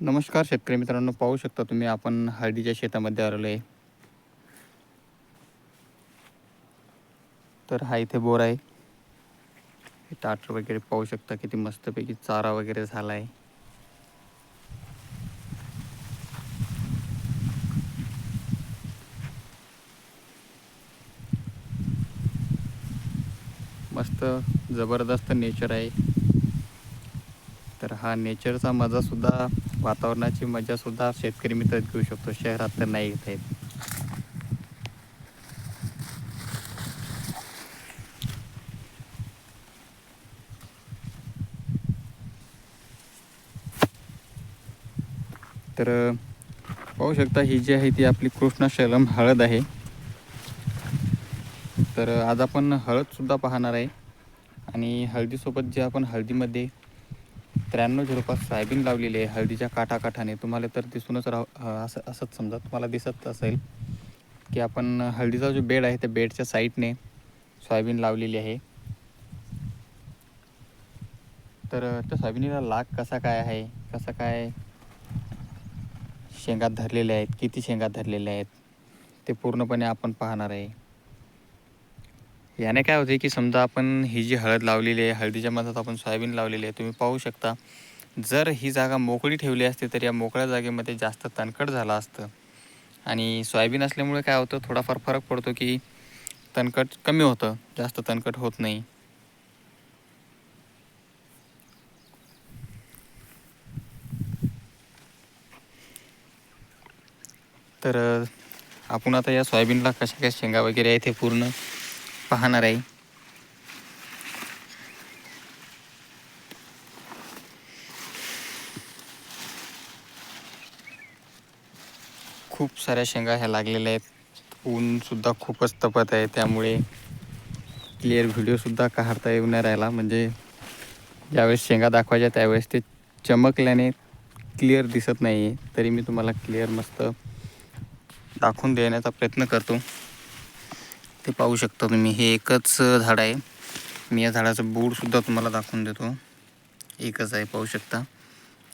नमस्कार शेतकरी मित्रांनो पाहू शकता तुम्ही आपण हळदीच्या शेतामध्ये आलेलो आहे. तर हा इथे बोर आहे. हे टाटर वगैरे पाहू शकता किती मस्तपैकी चारा वगैरे झाला आहे मस्त जबरदस्त नेचर आहे. तर हा नेचरचा मजासुद्धा वातावरणाची मजासुद्धा शेतकरी मित्र घेऊ शकतो. शहरात तर नाही घेता येत. तर पाहू शकता ही जी आहे ती आपली कृष्णाशैलम हळद आहे. तर आज आपण हळदसुद्धा पाहणार आहे. आणि हळदीसोबत जे आपण हळदीमध्ये त्र्याण्णव झिरो पाच सोयाबीन लावलेली आहे हळदीच्या काठाकाठाने. तुम्हाला तर दिसूनच राह असं असंच समजा तुम्हाला दिसत असेल की आपण हळदीचा जो बेड आहे त्या बेडच्या साईडने सोयाबीन लावलेली आहे. तर त्या सोयाबीनीला लाग कसा काय आहे? कसा काय शेंगात धरलेले आहेत? किती शेंगात धरलेल्या आहेत? ते पूर्णपणे आपण पाहणार आहे. याने काय होते की समजा आपण ही जी हळद लावलेली आहे हळदीच्या मधात आपण सोयाबीन लावलेली आहे तुम्ही पाहू शकता. जर ही जागा मोकळी ठेवली असती तर या मोकळ्या जागेमध्ये जास्त तणकट झालं असतं. आणि सोयाबीन असल्यामुळे काय होतं थोडाफार फरक पडतो की तणकट कमी होतं जास्त तणकट होत नाही. तर आपण आता या सोयाबीनला कशा काय शेंगा वगैरे आहे ते पूर्ण पाहणार आहे. खूप साऱ्या शेंगा ह्या लागलेल्या आहेत. ऊनसुद्धा खूपच तपत आहे त्यामुळे क्लिअर व्हिडिओसुद्धा काढता येऊ नाही राहिला. म्हणजे ज्यावेळेस शेंगा दाखवायच्या त्यावेळेस ते चमकल्याने क्लिअर दिसत नाही आहे तरी मी तुम्हाला क्लिअर मस्त दाखवून देण्याचा प्रयत्न करतो. ते पाहू शकता तुम्ही. हे एकच झाड आहे. मी या झाडाचं बूडसुद्धा तुम्हाला दाखवून देतो. एकच आहे पाहू शकता.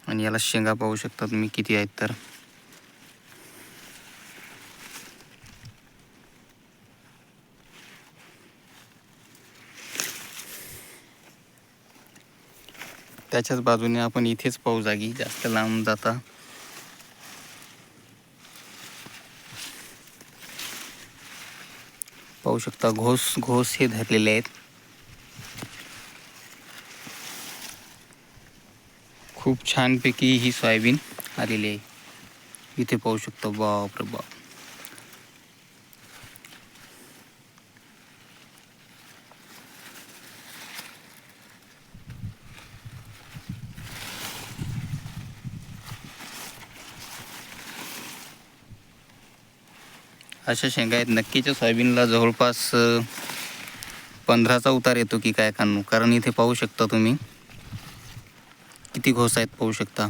आणि याला शेंगा पाहू शकता तुम्ही किती आहेत तर. त्याच्याच बाजूने आपण इथेच पाहू जागी. जास्त लांब जाता पाहू शकता घोस घोस हे धरलेले आहेत. खूप छानपैकी ही सोयाबीन आलेली आहे. इथे पाहू शकतो बाप रे बाप. अशा शेंगा आहेत. नक्कीच्या सोयाबीनला जवळपास पंधराचा उतार येतो की काय कानू. कारण इथे पाहू शकता तुम्ही. किती घोस आहेत पाहू शकता.